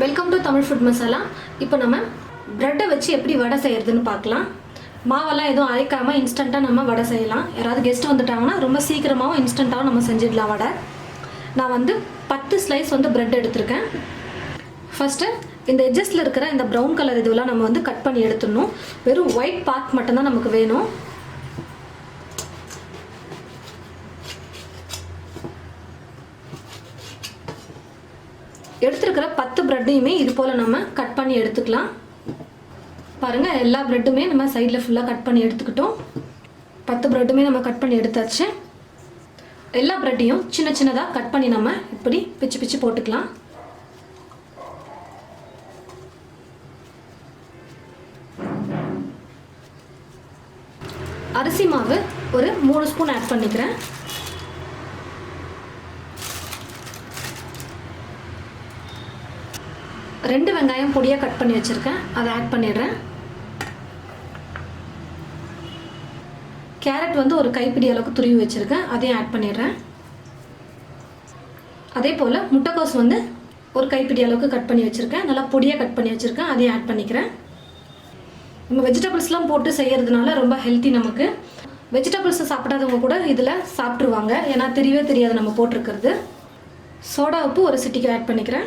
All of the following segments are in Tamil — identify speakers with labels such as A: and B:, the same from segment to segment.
A: Welcome to Tamil food masala இப்போ நம்ம ப்ரெட்டை வச்சு எப்படி வடை செய்கிறதுன்னு பார்க்கலாம். மாவெல்லாம் எதுவும் அரைக்காமல் இன்ஸ்டண்ட்டாக நம்ம வடை செய்யலாம். யாராவது கெஸ்ட் வந்துட்டாங்கன்னா ரொம்ப சீக்கிரமாகவும் இன்ஸ்டண்ட்டாகவும் நம்ம செஞ்சிடலாம் வடை. நான் வந்து பத்து ஸ்லைஸ் வந்து ப்ரெட் எடுத்திருக்கேன். ஃபஸ்ட்டு இந்த எட்ஜஸ்டில் இருக்கிற இந்த ப்ரௌன் கலர் இதுவெல்லாம் நம்ம வந்து கட் பண்ணி எடுத்துடணும். வெறும் ஒயிட் பார்ட் மட்டும்தான் நமக்கு வேணும். எடுத்துருக்கிற பத்து ப்ரெட்டையுமே இது போல் நம்ம கட் பண்ணி எடுத்துக்கலாம். பாருங்கள் எல்லா ப்ரெட்டுமே நம்ம சைடில் ஃபுல்லாக கட் பண்ணி எடுத்துக்கிட்டோம். பத்து ப்ரெட்டுமே நம்ம கட் பண்ணி எடுத்தாச்சு. எல்லா ப்ரெட்டையும் சின்ன சின்னதாக கட் பண்ணி நம்ம இப்படி பிச்சு பிச்சு போட்டுக்கலாம். அரிசி மாவு ஒரு மூணு ஸ்பூன் ஆட் பண்ணிக்கிறேன். ரெண்டு வெங்காயம் பொடியாக கட் பண்ணி வச்சுருக்கேன். அதை ஆட் பண்ணிடுறேன். கேரட் வந்து ஒரு கைப்பிடி அளவுக்கு துருவி வச்சுருக்கேன். அதையும் ஆட் பண்ணிடுறேன். அதே போல் முட்டைக்கோஸ் வந்து ஒரு கைப்பிடி அளவுக்கு கட் பண்ணி வச்சுருக்கேன். நல்லா பொடியாக கட் பண்ணி வச்சுருக்கேன். அதையும் ஆட் பண்ணிக்கிறேன். நம்ம வெஜிடபிள்ஸ்லாம் போட்டு செய்கிறதுனால ரொம்ப ஹெல்த்தி நமக்கு. வெஜிடபிள்ஸை சாப்பிடாதவங்க கூட இதில் சாப்பிட்ருவாங்க ஏன்னா தெரியவே தெரியாது நம்ம போட்டிருக்கிறது. சோடா உப்பு ஒரு சிட்டிக்கு ஆட் பண்ணிக்கிறேன்.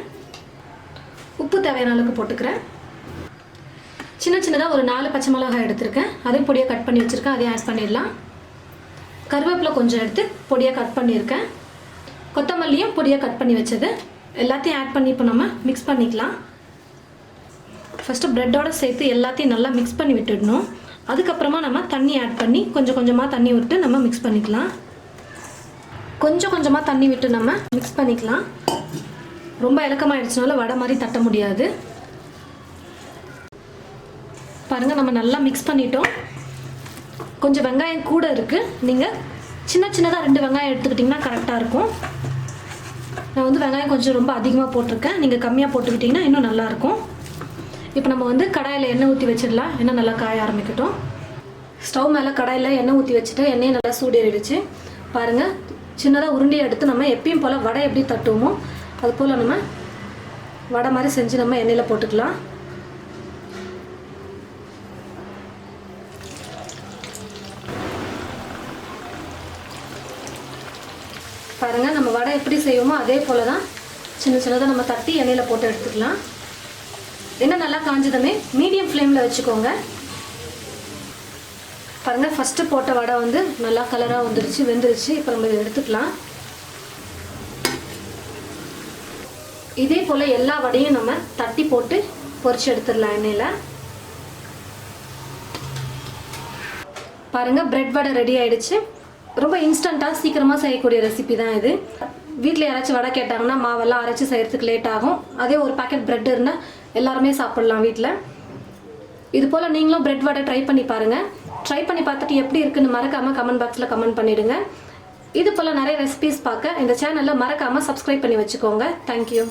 A: உப்பு தேவையான அளவுக்கு போட்டுக்கிறேன். சின்ன சின்னதாக ஒரு நாலு பச்சை மிளகாய் எடுத்திருக்கேன். அதையும் பொடியாக கட் பண்ணி வச்சுருக்கேன். அதையும் ஆட் பண்ணிடலாம். கருவேப்பிலை கொஞ்சம் எடுத்து பொடியாக கட் பண்ணியிருக்கேன். கொத்தமல்லியும் பொடியாக கட் பண்ணி வச்சது. எல்லாத்தையும் ஆட் பண்ணி இப்போ நம்ம மிக்ஸ் பண்ணிக்கலாம். ஃபஸ்ட்டு ப்ரெட்டோடு சேர்த்து எல்லாத்தையும் நல்லா மிக்ஸ் பண்ணி விட்டுடணும். அதுக்கப்புறமா நம்ம தண்ணி ஆட் பண்ணி கொஞ்சம் கொஞ்சமாக தண்ணி விட்டு நம்ம மிக்ஸ் பண்ணிக்கலாம். கொஞ்சம் கொஞ்சமாக தண்ணி விட்டு நம்ம மிக்ஸ் பண்ணிக்கலாம். ரொம்ப இலக்கமாயிடுச்சுனால வடை மாதிரி தட்ட முடியாது. பாருங்கள் நம்ம நல்லா மிக்ஸ் பண்ணிட்டோம். கொஞ்சம் வெங்காயம் கூட இருக்குது நீங்கள் சின்ன சின்னதாக ரெண்டு வெங்காயம் எடுத்துக்கிட்டிங்கன்னா கரெக்டாக இருக்கும். நான் வந்து வெங்காயம் கொஞ்சம் ரொம்ப அதிகமாக போட்டிருக்கேன். நீங்கள் கம்மியாக போட்டுக்கிட்டிங்கன்னா இன்னும் நல்லாயிருக்கும் இப்போ நம்ம வந்து கடாயில் எண்ணெய் ஊற்றி வச்சிடலாம். எண்ணெய் நல்லா காய ஆரம்பிக்கட்டும். ஸ்டவ் மேலே கடாயில் எண்ணெய் ஊற்றி வச்சுட்டு எண்ணெயை நல்லா சூடேறிடுச்சு. பாருங்கள் சின்னதாக உருண்டையை எடுத்து நம்ம எப்பயும் போல் வடை எப்படி தட்டுவோமோ அது போல் நம்ம வடை மாதிரி செஞ்சு நம்ம எண்ணெயில் போட்டுக்கலாம். பாருங்கள் நம்ம வடை எப்படி செய்வோமோ அதே போல் தான் சின்ன சின்னதாக நம்ம தட்டி எண்ணெயில் போட்டு எடுத்துக்கலாம். என்ன நல்லா காஞ்சதுமே மீடியம் ஃப்ளேமில் வச்சுக்கோங்க. பாருங்கள் ஃபஸ்ட்டு போட்ட வடை வந்து நல்லா கலராக வந்துருச்சு வெந்துருச்சு. இப்போ நம்ம இதை எடுத்துக்கலாம். இதே போல் எல்லா வடையும் நம்ம தட்டி போட்டு பொறிச்சு எடுத்துடலாம் எண்ணெயில். பாருங்கள் பிரெட் வடை ரெடி ஆகிடுச்சு ரொம்ப இன்ஸ்டண்ட்டாக சீக்கிரமாக செய்யக்கூடிய ரெசிபி தான் இது. வீட்டில் யாராச்சும் வடை கேட்டாங்கன்னா மாவெல்லாம் அரைச்சி செய்கிறதுக்கு லேட் ஆகும். அதே ஒரு பேக்கெட் பிரெட் இருந்தால் எல்லாருமே சாப்பிட்லாம் வீட்டில் இது போல் நீங்களும் பிரெட் வடை ட்ரை பண்ணி பாருங்கள் ட்ரை பண்ணி பார்த்துட்டு எப்படி இருக்குன்னு மறக்காமல் கமெண்ட் பாக்ஸில் கமெண்ட் பண்ணிவிடுங்க இது போல் நிறைய ரெசிபிஸ் பார்க்க இந்த சேனலில் மறக்காமல் சப்ஸ்கிரைப் பண்ணி வச்சுக்கோங்க. தேங்க்யூ